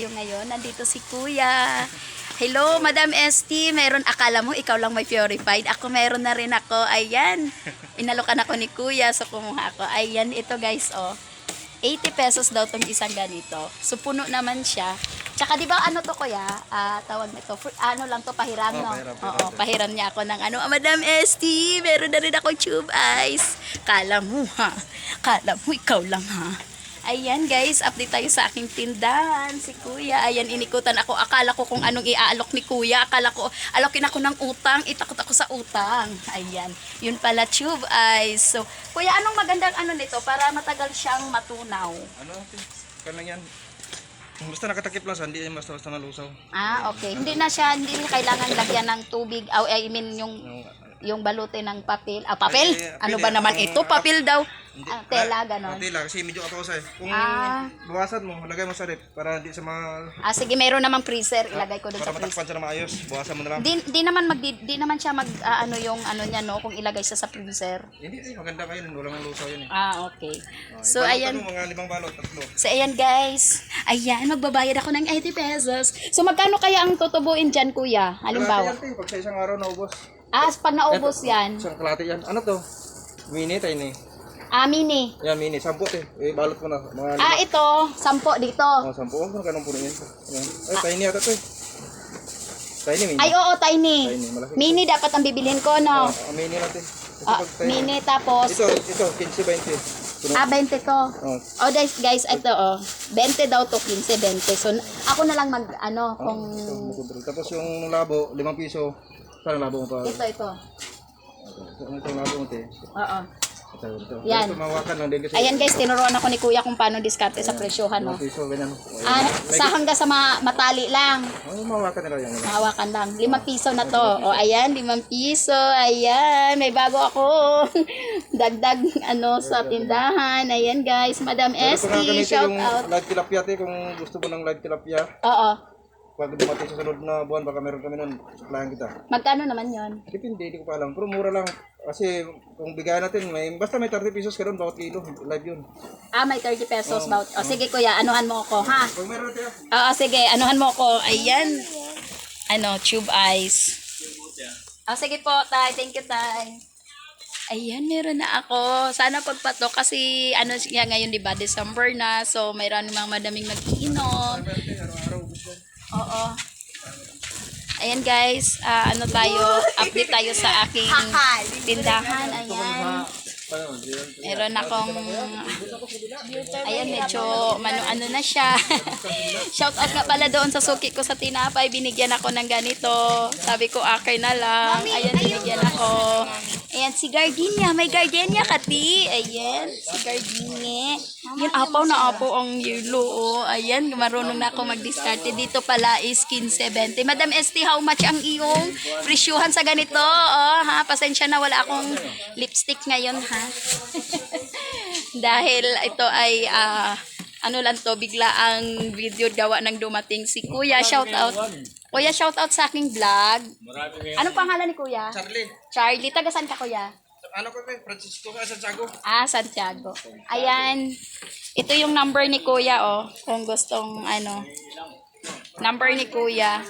tayo ngayon. Nandito si Kuya. Hello, Madam ST. Meron, akala mo ikaw lang may purified. Ako meron na rin ako. Ayan. Inalokan ako ni Kuya, so kumuha ako. Ayan, ito guys, oh. 80 pesos daw tong isang ganito. So, puno naman siya. Tsaka, di ba, ano to, kuya? Ah, tawag nito. Fr- ano lang to, pahiram, Oh, no? pahiram, pahiram Oo, pahiram niya ako ng ano. Ah, Madam ST, meron na rin ako tube ice. Kala mo, ha? Kala mo, ikaw lang, ha? Ayan guys, update tayo sa aking tindahan. Si Kuya, ayan inikutan ako. Akala ko kung anong iaalok ni Kuya. Akala ko, alokin ako ng utang. Itakot ako sa utang. Ayan, yun pala tube ice. So, Kuya, anong magandang ano nito para matagal siyang matunaw? Ano? Kan lang yan. Basta nakatakip lang sa, hindi yan basta basta malusaw. Ah, okay. Hindi na siya, hindi kailangan lagyan ng tubig. Oh, I mean, yung Yung, balutin ng papel. Ah, papel? Ay, Ano papel ba eh. naman Ang- ito? Papel daw. hindi, Ah, tela, ah, ganon. ah, tela, kasi medyo atosa eh. Kung Ah. bawasan mo, lagay mo sa rep para hindi sa mga... Ah, sige, meron namang freezer. Ilagay ko doon Para sa freezer. matakpan siya na maayos, bawasan mo na lang. Di, di naman mag di, di naman siya mag ah, ano yung ano niya no kung ilagay siya sa freezer. Hindi, eh, maganda kayo, walang lusaw yun eh. Ah, okay. Oh, So ayan, Ano, mga limang balot, tatlo. so ayan guys. Ayan, magbabayad ako ng 80 pesos. So magkano kaya ang tutubuin diyan, kuya? Halimbawa. Pag sa isang araw naubos. Ah, pag naubos yan. Isang kalate yan. Ano to? Mini, tiny. Ah, mini. Yan, mini. Sampo te. Eh, balot mo na. Mga Ah, ito, sampo dito. Oh, sampo. Mo ganun puno yan. Yan. Ay, tiny ata to eh. Tiny, mini. Ay, oo, tiny. Tiny, malaki. Mini dapat ang bibilhin ko, no? Oh, mini natin. Ah, pag tiny. mini tapos Ito, ito, 15-20. Puno. Ah, 20 to. Oh. Oh, guys, guys, ito oh. 20 daw to, 15, 20. So, ako na lang mag, ano, kung... Oh, ito, makontrol. Tapos yung labo, 5 piso. Saan labo mo pa? Ito, ito. Ito, ito labo mo, te. Oo. Ito, ito. Yan. Ito, mawakan lang din kasi. Ayan guys, tinuruan ako ni kuya kung paano diskarte sa presyohan, no? 5 piso, ganyan. Ah, sa hanggang sa ma- matali lang. Oh, mawakan nila yan. Mahawakan lang. Limang piso na to. O, ayan, limang piso. Ayan, may bago ako. Dagdag, ano, sa tindahan. Ayan guys, Madam gagamitin shout out. live tilapia, te, kung gusto mo ng live tilapia, Oo. Pag dumating sa sunod na buwan, baka meron kami nun, suplayan kita. Magkano naman yon? Depende, hindi ko pa alam. Pero mura lang. Kasi kung bigyan natin, may, basta may 30 pesos ka doon, bawat kilo. Live yun. Ah, may 30 pesos. About. O, sige kuya, anuhan mo ako, ha? Pag meron natin, Oo, sige, anuhan mo ako. Ayan. Ano, tube ice. Oh, sige po, tay. Thank you, tay. Ayan, meron na ako. Sana pagpato kasi ano siya ngayon, di ba? December na. So, mayroon mga madaming mag-iinom. araw-araw gusto. Oo. Ayan guys, ah, ano tayo, update tayo sa aking tindahan. Ayan. Meron akong Ayan, medyo mano-ano na siya. Shout out nga pala doon sa suki ko sa tinapay. Binigyan ako ng ganito. Sabi ko, akay na lang. Ayan, binigyan ako. Ayan, si Gardenia. May Gardenia kati. Ayan, si Gardenia. Yan, apaw na apaw ang yellow. Oh. Ayan, marunong na ako mag-discarte. Dito pala is 15.70. Madam ST, how much ang iyong presyuhan sa ganito? Oh, ha? Pasensya na, wala akong lipstick ngayon, ha? Dahil ito ay ah, ano lang to, bigla ang video gawa ng dumating si Kuya. Shout out. Kuya, shout out sa aking vlog. Anong pangalan ni Kuya? Charlie, Charlie. Taga saan ka, Kuya? ano ko Francisco ka Santiago? Ah, Santiago. Ayan. Ito yung number ni Kuya, oh. Kung gustong, ano, number ni Kuya.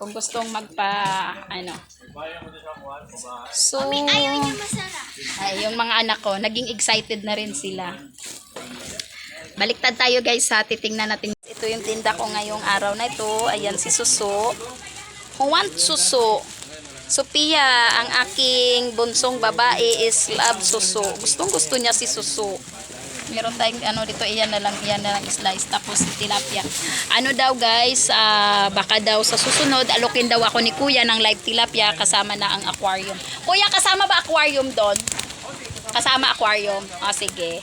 Kung gustong magpa, ano. So, ay, yung mga anak ko, naging excited na rin sila. Baliktad tayo guys ha, titingnan natin. Ito yung tinda ko ngayong araw na ito. Ayan si Suso. Want Suso? Sophia, ang aking bunsong babae is love Suso. Gustong gusto niya si Suso. Meron tayong ano dito, iyan na lang, iyan na lang slice. Tapos tilapia. Ano daw guys, ah, baka daw sa susunod, alokin daw ako ni kuya ng live tilapia kasama na ang aquarium. Kuya, kasama ba aquarium doon? Kasama aquarium. Ah, sige.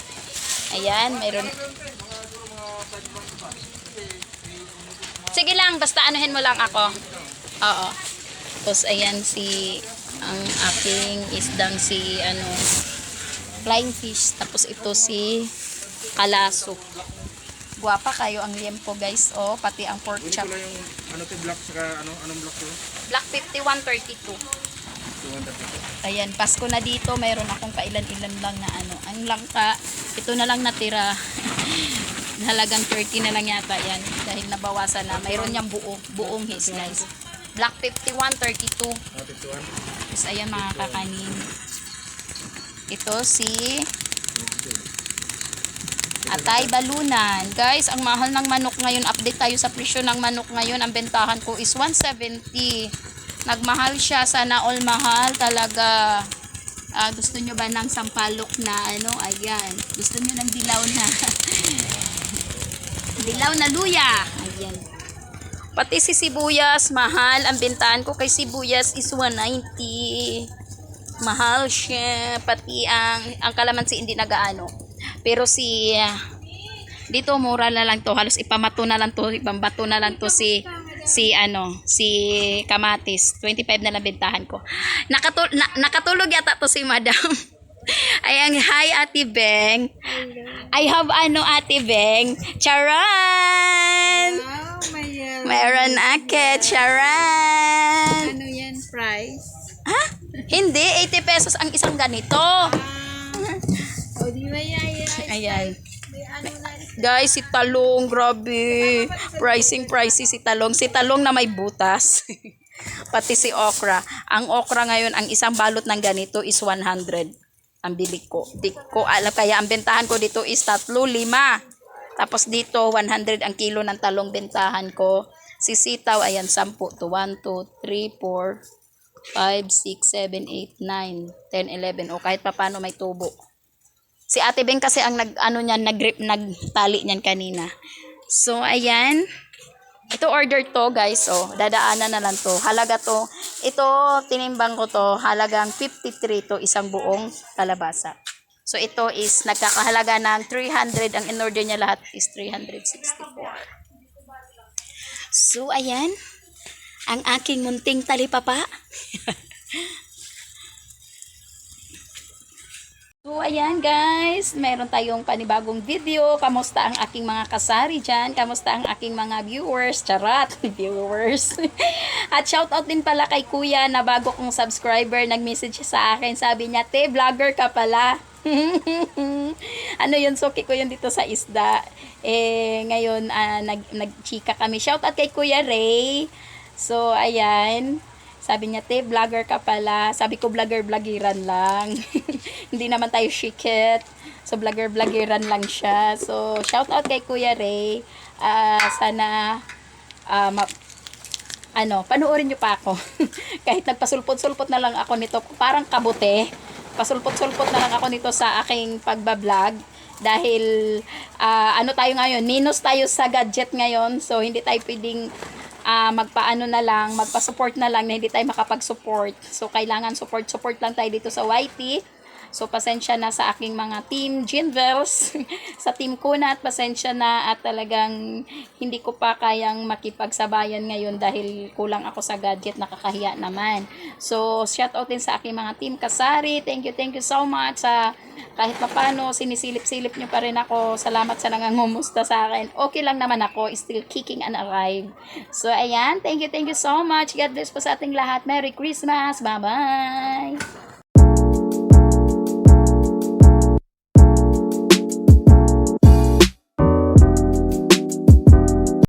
Ayan, meron. Sige lang, basta anuhin mo lang ako. Oo. Tapos ayan si ang aking isdang si ano flying fish. Tapos ito si kalaso. Guwapa kayo ang liempo guys. Oh, pati ang pork chop. lang yung ano to block saka ano anong block to? Black 5132. 200. Ayan, Pasko na dito. Mayroon akong kailan-ilan lang na ano. Ang langka, ito na lang natira. Halagang 30 na lang yata yan. Nabawasan na. Mayroon niyang buo, buong his guys. Black 51, 32. Natin tuwan. Tapos ayan mga kakanin. Ito si Atay Balunan. Guys, ang mahal ng manok ngayon. Update tayo sa presyo ng manok ngayon. Ang bentahan ko is 170. Nagmahal siya. Sana all mahal talaga. Ah, gusto nyo ba ng sampalok na ano? Ayan. Gusto nyo ng dilaw na dilaw na luya. Ayan. Pati si sibuyas, mahal. Ang bentahan ko kay sibuyas is 190. Mahal siya. Pati ang, ang kalamansi hindi nagaano. Pero si, dito mura na lang to. Halos ipamato na lang to. Ibang bato na lang to si, si ano, si kamatis. 25 na lang bentahan ko. Nakatul na, nakatulog yata to si madam. Ayan, hi Ate Beng. I have ano Ate Beng. Charan! Wow, may uh, Meron ake, charan! ano yan, price? Ha? Hindi, 80 pesos ang isang ganito. O di ba yaya? Ayan. May ano na. Guys, si Talong, grabe. Pricing, pricey si Talong. Si Talong na may butas. Pati si Okra. Ang okra ngayon, ang isang balot ng ganito is 100. Ang bili ko. Di ko alam. Kaya ang bentahan ko dito is tatlo, lima. Tapos dito, 100 ang kilo ng talong bentahan ko. Si sitaw, ayan, 10 to 1, 2, 3, 4, 5, 6, 7, 8, 9, 10, 11. O kahit pa paano may tubo. Si Ate Beng kasi ang nag ano niyan nag-grip nagtali niyan kanina. So ayan. Ito order to guys. Oh, dadaanan na lang to. Halaga to. Ito tinimbang ko to. Halagang 53 to isang buong kalabasa. So ito is nagkakahalaga ng 300. Ang in-order niya lahat is 364. So ayan. Ang aking munting talipapa. So, ayan guys, meron tayong panibagong video. Kamusta ang aking mga kasari dyan? Kamusta ang aking mga viewers? Charat, viewers. At shoutout din pala kay kuya na bago kong subscriber, nag-message sa akin. Sabi niya, te, vlogger ka pala. ano yun, suki ko yun dito sa isda. Eh, ngayon, ah, nag, nagchika kami. Shoutout kay Kuya Ray. So, ayan. Sabi niya, te, vlogger ka pala. Sabi ko, vlogger-vlogiran lang. Hindi naman tayo shikit. So, vlogger-vlogiran lang siya. So, shout out kay Kuya Ray. Ah, sana, ah, ma- ano, panoorin niyo pa ako. Kahit nagpasulpot-sulpot na lang ako nito, parang kabute. Pasulpot-sulpot na lang ako nito sa aking pagbablog. Dahil, ah, ano tayo ngayon, minus tayo sa gadget ngayon. So, hindi tayo pwedeng ah magpaano na lang, magpa-support na lang na hindi tayo makapag-support. So, kailangan support-support lang tayo dito sa YT. So, pasensya na sa aking mga team Jinvels, sa team Kuna at pasensya na at talagang hindi ko pa kayang makipagsabayan ngayon dahil kulang ako sa gadget, nakakahiya naman. So, shout out din sa aking mga team Kasari. Thank you, thank you so much sa kahit papano, sinisilip-silip nyo pa rin ako. Salamat sa nangangumusta sa akin. Okay lang naman ako, still kicking and alive. So, ayan, thank you, thank you so much. God bless po sa ating lahat. Merry Christmas. Bye-bye.